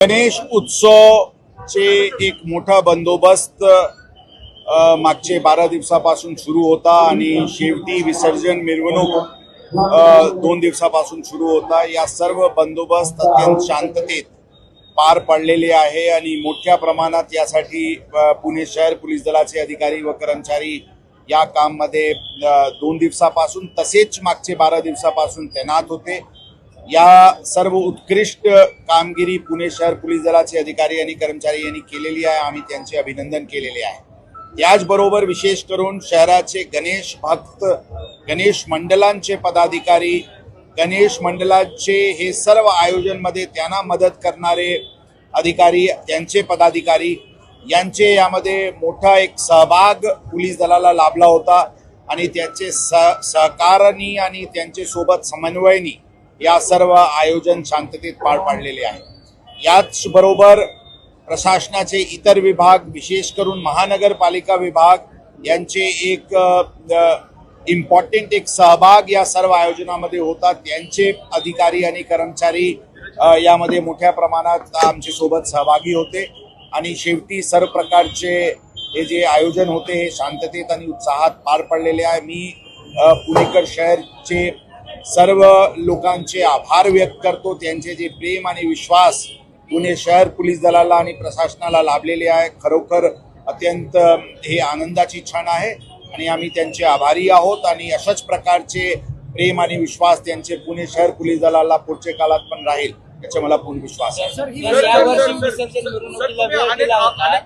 गणेश उत्सवचे एक मोठा बंदोबस्त मागचे बारा दिवसापासून सुरू होता आणि शेवटी विसर्जन मिरवणूक दोन दिवसापासून सुरू होता. या सर्व बंदोबस्त अत्यंत शांततेत पार पडलेले आहे आणि मोठ्या प्रमाणात यासाठी पुणे शहर पोलीस दलाचे अधिकारी व कर्मचारी या काममध्ये दोन दिवसापासून तसेच मागचे बारा दिवसापासून तैनात होते. या सर्व उत्कृष्ट कामगिरी पुणे शहर पोलीस दलाचे अधिकारी आणि कर्मचारी यांनी केलेली आहे. आम्ही त्यांचे अभिनंदन केलेले आहे. त्याचबरोबर विशेष करून शहराचे गणेश भक्त गणेश मंडलांचे पदाधिकारी गणेश मंडळाचे हे सर्व आयोजनमध्ये त्यांना मदत करणारे अधिकारी त्यांचे पदाधिकारी यांचे यामध्ये मोठा एक सहभाग पोलीस दलाला लाभला होता आणि त्यांचे सह सहकारानी आणि त्यांचे सोबत समन्वयनी या सर्व आयोजन शांततेत पार पाडलेले आहे. याच बरोबर प्रशासनाचे इतर विभाग विशेष करून महानगरपालिका विभाग यांचे एक इम्पॉर्टंट एक सहभाग या सर्व आयोजनामध्ये होता त्यांचे अधिकारी आणि कर्मचारी यामध्ये मोठ्या प्रमाणात आमच्यासोबत सहभागी होते. आणि शेवटी सर्व प्रकारचे हे जे आयोजन होते हे शांततेत आणि उत्साहात पार पडलेले आहे. मी पुणेकर शहरचे सर्व लोकांचे आभार व्यक्त करतो. त्यांचे जे प्रेम आणि विश्वास पुणे शहर पोलीस दलाला आणि प्रशासनाला लाभलेले आहे खरोखर अत्यंत हे आनंदाची क्षण आहे आणि आम्ही त्यांचे आभारी आहोत आणि अशाच प्रकारचे प्रेम आणि विश्वास त्यांचे पुणे शहर पोलीस दलाला पुढच्या काळात पण राहील. याचा मला पूर्ण विश्वास आहे.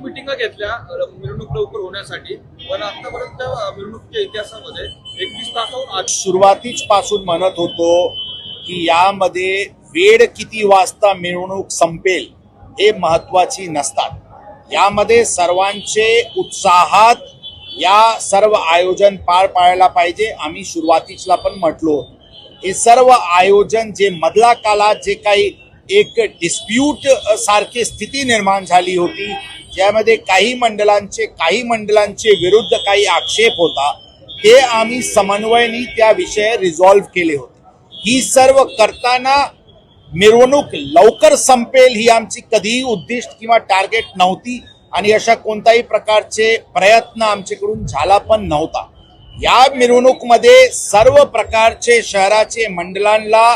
मिटिंगा घेतल्या मिरवणूक लवकर होण्यासाठी. पण आतापर्यंत मिरवणुकीच्या इतिहासामध्ये एकवीस तासाहून सुरुवातीच पासून म्हणत होतो की यामध्ये वेळ किती वाजता मिरवणूक संपेल हे महत्वाची नसतात. यामध्ये सर्वांचे उत्साहात या सर्व आयोजन पार पाडायला पाहिजे. आम्ही सुरुवातीला पण म्हटलो. हे सर्व आयोजन जे मधला काळात जे काही एक डिस्प्यूट सारखी स्थिती निर्माण झाली होती. ज्यामध्ये काही मंडळांचे काही मंडळांचे विरुद्ध काही आक्षेप होता ते आम्ही समन्वयनी त्या विषय रिझॉल्व्ह केले होते. ही सर्व करताना मिरवणूक लवकर संपेल ही आमची कधीही उद्दिष्ट किंवा टार्गेट नव्हती आणि अशा कोणत्याही प्रकारचे प्रयत्न आमच्याकडून झाला पण नव्हता. या मिरवणूकमध्ये सर्व प्रकारचे शहराचे मंडळांना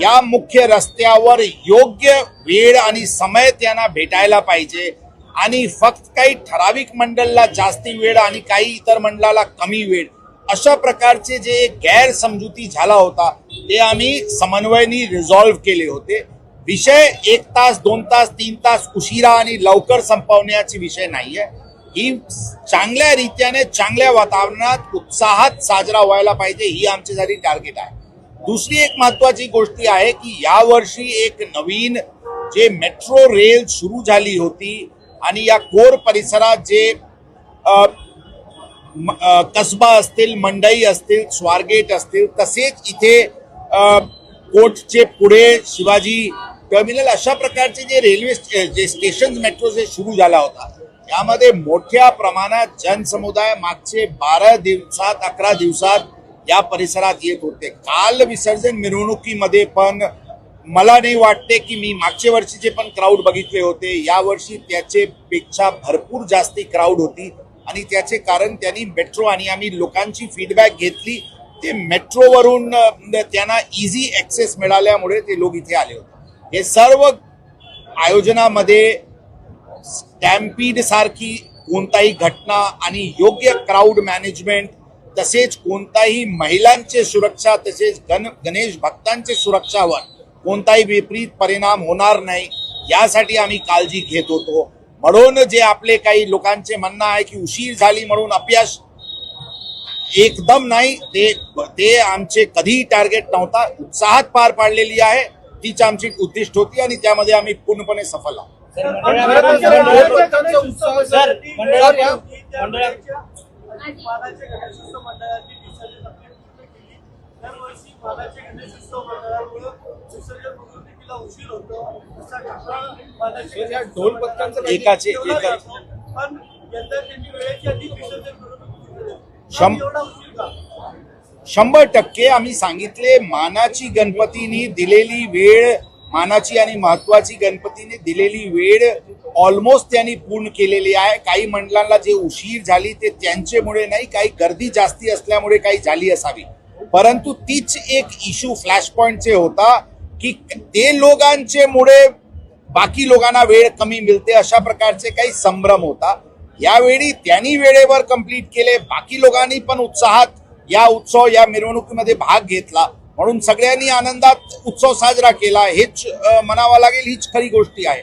या मुख्य रस्त्यावर योग्य वेळ आणि समय त्यांना भेटायला पाहिजे. आणि फक्त काही ठराविक मंडळाला जास्ती वेळ आणि काही इतर मंडळाला कमी वेळ. अशा प्रकारचे जे गैरसमजुती झाला होता ते आम्ही समन्वयनी रिझॉल्व्ह केले होते. विषय एक तास दोन तास तीन तास उशिरा आणि लवकर संपवण्याची विषय नाही आहे ही चांगल्या रीत्याने चांगल्या वातावरणात उत्साहात साजरा व्हायला पाहिजे ही आमच्यासाठी टार्गेट आहे. दुसरी एक महत्वाची गोष्टी आहे की यावर्षी एक नवीन जे मेट्रो रेल सुरू झाली होती आणि या कोर परिसरात जे म- कसबा असतील मंडई असतील स्वारगेट असतील तसेच इथे कोटचे पुढे शिवाजी टर्मिनल अशा प्रकारचे जे रेल्वे स्टे- जे स्टेशन मेट्रो जे सुरू झाला होता. यामध्ये मोठ्या प्रमाणात जनसमुदाय मागचे बारा दिवसात अकरा दिवसात या परिसरात येत होते. काल विसर्जन मिरवणुकीमध्ये पण मला नाही वाटते की मी मागच्या वर्षीचे पण क्राऊड बघितले होते यावर्षी त्याचे पेक्षा भरपूर जास्ती क्राऊड होती. आणि त्याचे कारण त्यांनी मेट्रो आणि आम्ही लोकांची फीडबॅक घेतली. ते मेट्रोवरून त्यांना इझी ॲक्सेस मिळाल्यामुळे ते लोक इथे आले होते. हे सर्व आयोजनामध्ये स्टॅम्पीड सारखी कोणताही घटना आणि योग्य क्राऊड मॅनेजमेंट तसेच कोणताही महिलांचे सुरक्षा तसेच गण गणेश भक्तांचे सुरक्षावर कोणताही विपरीत परिणाम होणार नाही यासाठी आम्ही काळजी घेत होतो. म्हणून जे आपले काही लोकांचे म्हणणं आहे की उशीर झाली म्हणून अपयश एकदम नाही ते ते आमचे कधीही टार्गेट नव्हता. उत्साहात पार पाडलेली आहे तीच आमची उद्दिष्ट होती आणि त्यामध्ये आम्ही पूर्णपणे सफल आहोत. सर मंडळावर सर मंडळावर मंडळावर मानाचे गणेशोत्सव मंडळाची विसर्जन आपली पूर्ण केली. दरवर्षी मानाचे गणेशोत्सव मंडळामुळे विसर्जन मिरवणुकीला उशीर होतो. असा घटना मानाचे ढोल पथकांचं एकाचे. पण यंदा त्यांनी आधी विसर्जन एवढा उशीर का? शंभर टक्के आम्ही सांगितले मानाची गणपतीनी दिलेली वेळ मानाची आणि महत्वाची गणपतीने दिलेली वेळ ऑलमोस्ट त्यांनी पूर्ण केलेली आहे. काही मंडळांना जे उशीर झाली ते त्यांच्यामुळे नाही काही गर्दी जास्ती असल्यामुळे काही झाली असावी. परंतु तीच एक इश्यू फ्लॅश पॉइंटचे होता की ते लोकांचे मुळे बाकी लोकांना वेळ कमी मिळते अशा प्रकारचे काही संभ्रम होता. यावेळी त्यांनी वेळेवर कंप्लीट केले बाकी लोकांनी पण उत्साहात या उत्सव या मिरवणुकीमध्ये भाग घेतला. म्हणून सगळ्यांनी आनंदात उत्सव साजरा केला. हेच म्हणावा लागेल हीच खरी गोष्टी आहे.